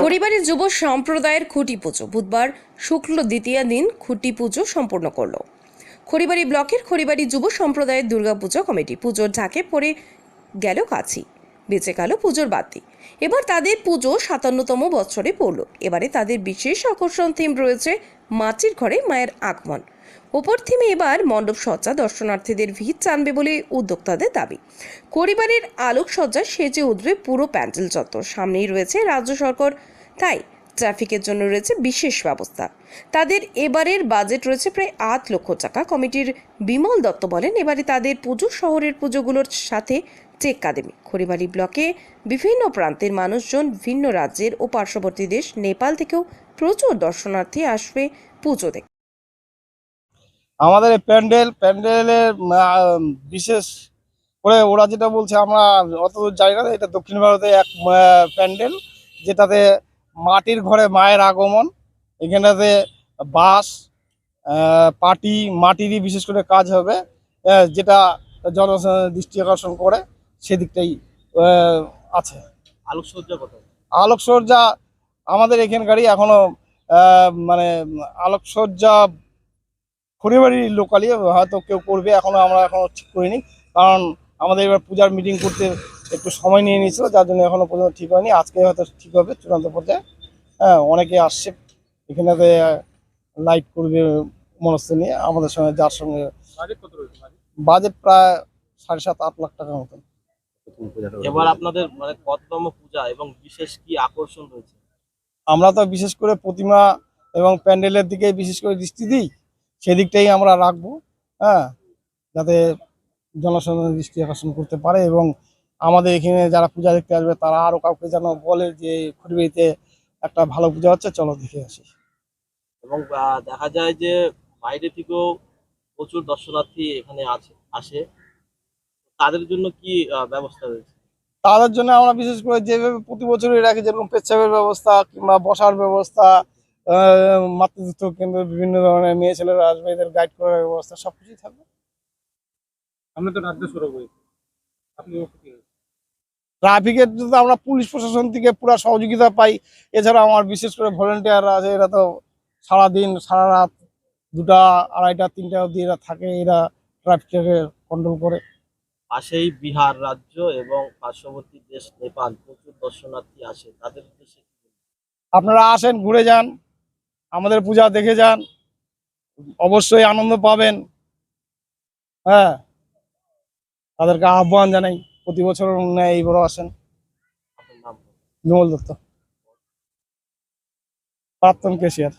খড়িবাড়ি যুব সম্প্রদায়ের খুঁটি পুজো। বুধবার শুক্ল দ্বিতীয় দিন খুঁটি পুজো সম্পন্ন করল। খড়িবাড়ি ব্লকের খড়িবাড়ি যুব সম্প্রদায়ের দুর্গাপুজো কমিটি। পুজোর ঢাকে পড়ে গেল কাছি বেঁচে গেল পুজোর বাতি। এবার তাদের পুজো সাতান্নতম বছরে পড়ল। এবারে তাদের বিশেষ আকর্ষণ থিম রয়েছে মাটির ঘরে মায়ের আগমন। ওপর থিমে এবার মণ্ডপ সজ্জা দর্শনার্থীদের ভিড় টানবে বলে উদ্যোক্তাদের দাবি। পরিবারের আলোকসজ্জা সেজে উঠবে পুরো প্যান্ডেল চত্বর। সামনেই রয়েছে রাজ্য সরকার তাই ট্রাফিকের জন্য রয়েছে বিশেষ ব্যবস্থা। তাদের এবারের বাজেট রয়েছে প্রায় আট লক্ষ টাকা। কমিটির বিমল দত্ত বলেন, এবারে তাদের পুজো শহরের পুজোগুলোর সাথে টেক্কা দেবে খড়িবাড়ি ব্লকে বিভিন্ন প্রান্তের মানুষজন ভিন্ন রাজ্যের ও পার্শ্ববর্তী দেশ, নেপাল থেকেও প্রচুর দর্শনার্থী আসবে পুজো দেখতে। আমাদের প্যান্ডেল প্যান্ডেলের বিশেষ করে ওরা যেটা বলছে, আমরা অত জানি না, এটা দক্ষিণ ভারতে এক প্যান্ডেল, যেটাতে মাটির ঘরে মায়ের আগমন এখানটাতে আহ, পাটি মাটিরই বিশেষ করে কাজ হবে যেটা জন দৃষ্টি আকর্ষণ করে সেদিকটাই আছে। আলোকসজ্জা কত? আলোকসজ্জা আমাদের এখানকারই এখনও মানে আলোকসজ্জা খড়িবাড়ির লোকালি হয়তো কেউ করবে এখনও আমরা এখনও ঠিক করিনি কারণ আমাদের এবার পূজার মিটিং করতে একটু সময় নিয়ে নিয়েছিল যার জন্য এখনও পর্যন্ত ঠিক হয়নি। আজকে হয়তো ঠিক হবে চূড়ান্ত পর্যায়ে। হ্যাঁ অনেকে আসছে। এখানেতে লাইট করবে মনস্থ নিয়ে। আমাদের সঙ্গে যার সঙ্গে বাজেট প্রায় সাড়ে সাত আট লাখ টাকার মতন। এবার আপনাদের মানে কততম পূজা এবং বিশেষ কি আকর্ষণ রয়েছে? আমরা তো বিশেষ করে প্রতিমা এবং প্যান্ডেলের দিকে বিশেষ করে দৃষ্টি দিই। সেদিকটাই আমরা রাখব। হ্যাঁ যাতে জনসাধারণের দৃষ্টি আকর্ষণ করতে পারে এবং আমাদের এখানে যারা পূজা দেখতে আসবে তারা আরও কাউকে যেন বলে যে খুঁড়িবাড়িতে একটা ভালো পূজা হচ্ছে চলো দেখে আসি। এবং দেখা যায় যে বাইরে থেকেও প্রচুর দর্শনার্থী এখানে আছে আসে। তাদের জন্য কি ব্যবস্থা রয়েছে? তাদের জন্য আমরা বিশেষ করে যেভাবে প্রতি বছরই রাখি যেরকম পেচ্ছাপের ব্যবস্থা কিংবা বসার ব্যবস্থা মাতৃত্ব কেন্দ্র বিভিন্ন ধরনের মেয়ে ছেলেরা আসবে এদের গাইড করার ব্যবস্থা সব কিছুই থাকবে। আমরা তো রাজ্য সড়ক হয়েছে আপনি ট্রাফিকের তো আমরা পুলিশ প্রশাসন থেকে পুরো সহযোগিতা পাই। এছাড়া আমার বিশেষ করে ভলেন্টিয়াররা আছে এরা তো সারাদিন সারা রাত দুটা আড়াইটা তিনটা অবধি এরা থাকে এরা ট্রাফিকটাকে কন্ট্রোল করে। পাশেই বিহার রাজ্য এবং পার্শ্ববর্তী দেশ নেপাল প্রচুর দর্শনার্থী আসে। তাদের উদ্দেশ্যে আপনারা আসেন ঘুরে যান আমাদের পূজা দেখে যান অবশ্যই আনন্দ পাবেন। হ্যাঁ তাদেরকে আহ্বান জানাই। প্রতি বছর ন্যায় এই বড় আসেন। বিমল দত্ত। প্রাক্তন কেশিয়ার